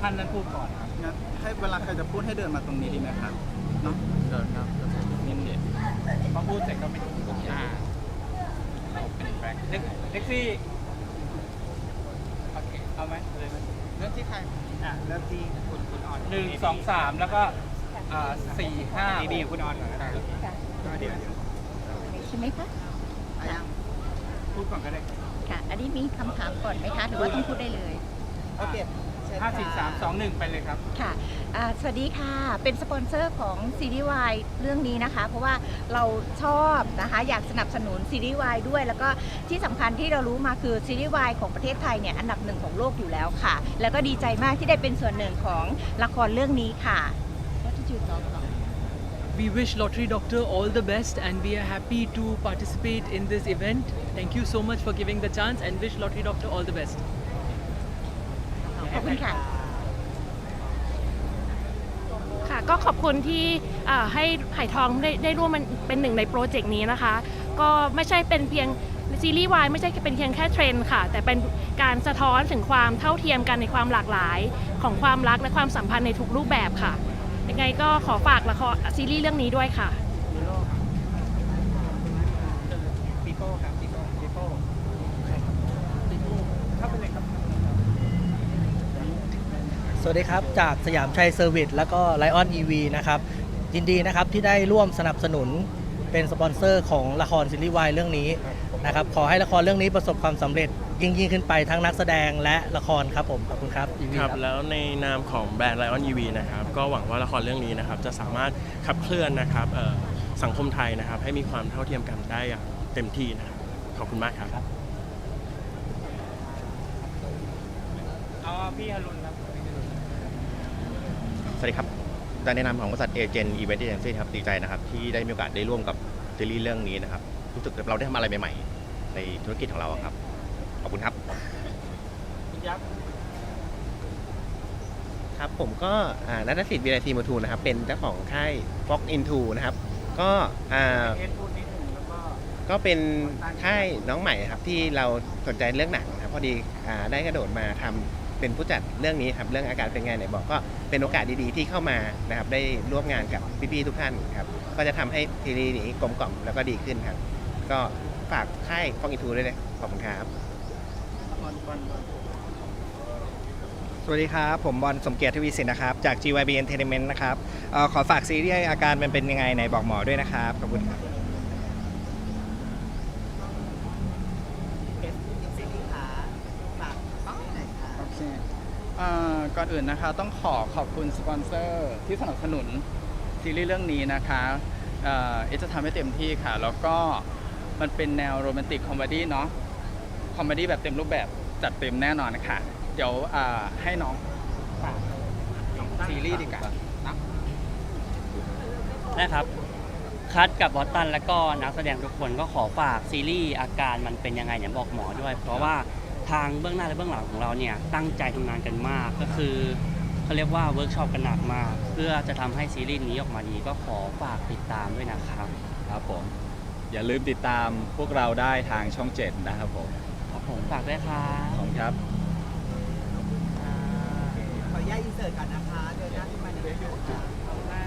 ท่านนั้นพูดก่อนครับงั้นให้เวลาใครจะพูดให้เดินมาตรงนี้ดีไหมครับเนาะเดินครับนิ่มเด็ดพอพูดเสร็จก็ไม่ถูกอ่าเป็นแบงค์เล็กซี่โอเคเอาไหมเลยไหมเรื่องที่ใครอะเรื่องที่คุณคุณออนหนึ่งสองสามแล้วก็อ่าสี่ห้าดีดีคุณออนก่อนก็ได้ค่ะก็เดี๋ยวใช่ไหมคะอะยังพูดก่อนก็ได้ค่ะ อันนี้มีคำถามก่อนไหมคะ หรือว่าต้องพูดได้เลยโอเคเชิญ ห้าสี่สามสองหนึ่งไปเลยครับ ค่ะอ่าสวัสดีค่ะ เป็นสปอนเซอร์ของซีรีส์วายเรื่องนี้นะคะ เพราะว่าเราชอบนะคะ อยากสนับสนุนซีรีส์วายด้วย แล้วก็ที่สำคัญที่เรารู้มาคือซีรีส์วายของประเทศไทยเนี่ยอันดับหนึ่งของโลกอยู่แล้วค่ะ แล้วก็ดีใจมากที่ได้เป็นส่วนหนึ่งของละครเรื่องนี้ค่ะ What did you talk about? We wish Lottery Doctor all the best and we are happy to participate in this event. Thank you so much for giving the chance and wish Lottery Doctor all the best. คุณค่ะ ค่ะก็ขอบคุณที่ให้ไผ่ทองได้ได้ร่วมมันเป็นหนึ่งในโปรเจกต์นี้นะคะ ก็ไม่ใช่เป็นเพียงซีรีส์วายไม่ใช่เป็นเพียงแค่เทรนด์ค่ะ แต่เป็นการสะท้อนถึงความเท่าเทียมกันในความหลากหลายของความรักและความสัมพันธ์ในทุกรูปแบบค่ะยังไงก็ขอฝากละครซีรีส์เรื่องนี้ด้วยค่ะ ปีโป้ครับปีโป้ปีโป้ปีโป้เข้าไปเลยครับ สวัสดีครับ จากสยามชัยเซอร์วิสแล้วก็ไลออน EV นะครับยินดีนะครับที่ได้ร่วมสนับสนุนเป็นสปอนเซอร์ของละครซีรีส์วายเรื่องนี้นะครับขอให้ละครเรื่องนี้ประสบความสำเร็จยิ่งยิ่งขึ้นไปทั้งนักแสดงและละครครับผมขอบคุณครับ EV ครับแล้วในนามของแบรนด์ Lion EV นะครับก็หวังว่าละครเรื่องนี้นะครับจะสามารถขับเคลื่อนนะครับเอ่อสังคมไทยนะครับให้มีความเท่าเทียมกันได้อย่างเต็มที่นะครับขอบคุณมากครับเอาพี่ฮารุนครับ สวัสดีครับในนามของบริษัทเอเจนต์อีเวนต์เอเจนซี่ครับดีใจนะครับที่ได้มีโอกาสได้ร่วมกับซีรีส์เรื่องนี้นะครับรู้สึกเราได้ทำอะไรใหม่ๆ ในธุรกิจของเราอะครับ ขอบคุณครับคุณยักษ์ครับผมก็อ่านัทสิทธิ์วีไอซีมูทูนะครับเป็นเจ้าของค่าย Fox Into นะครับก็อ่าเอ็นพูดนิดหนึ่งแล้วก็ก็เป็นค่ายน้องใหม่ครับที่เราสนใจเรื่องหนังนะครับพอดีอ่าได้กระโดดมาทำ เป็นผู้จัดเรื่องนี้ครับเรื่องอาการเป็นไงไหนบอกก็เป็นโอกาสดีๆที่เข้ามานะครับได้ร่วมงานกับพี่ๆทุกท่านครับก็จะทำให้ซีรีส์นี้กลมกล่อมแล้วก็ดีขึ้นครับ ก็ฝากค่ายฟองอินทูด้วยนะขอบคุณครับ สวัสดีครับ ผมบอลสมเกียรติทวีสินนะครับ จาก GYB Entertainment นะครับเออขอฝากซีรีส์อาการมันเป็นยังไงไหนบอกหมอด้วยนะครับ ขอบคุณครับ โอเค อ่าก่อนอื่นนะคะต้องขอขอบคุณสปอนเซอร์ที่สนับสนุนซีรีส์เรื่องนี้นะคะเอ่อเอจะทำให้เต็มที่ค่ะ แล้วก็มันเป็นแนวโรแมนติกคอมเมดี้เนาะคอมเมดี้แบบเต็มรูปแบบจัดเต็มแน่นอนนะคะเดี๋ยวอ่าให้น้องฝากซีรีส์ดีกว่านะนะครับ คัดกับบอสตันแล้วก็นักแสดงทุกคนก็ขอฝากซีรีส์อาการมันเป็นยังไงเนี่ยบอกหมอด้วย เพราะว่า ทางเบื้องหน้าและเบื้องหลังของเราเนี่ยตั้งใจทำงานกันมากก็คือเขาเรียกว่าเวิร์กช็อปกันหนักมาก เพื่อจะทำให้ซีรีส์นี้ออกมาดีก็ขอฝากติดตามด้วยนะครับครับผมอย่าลืมติดตามพวกเราได้ทางช่อง 7 นะครับผมครับผมฝากด้วยครับขอบคุณครับขออนุญาตอินเสิร์ตก่อนนะคะเดินหน้าขึ้นมาหนึ่งปิดปิดที่เดิม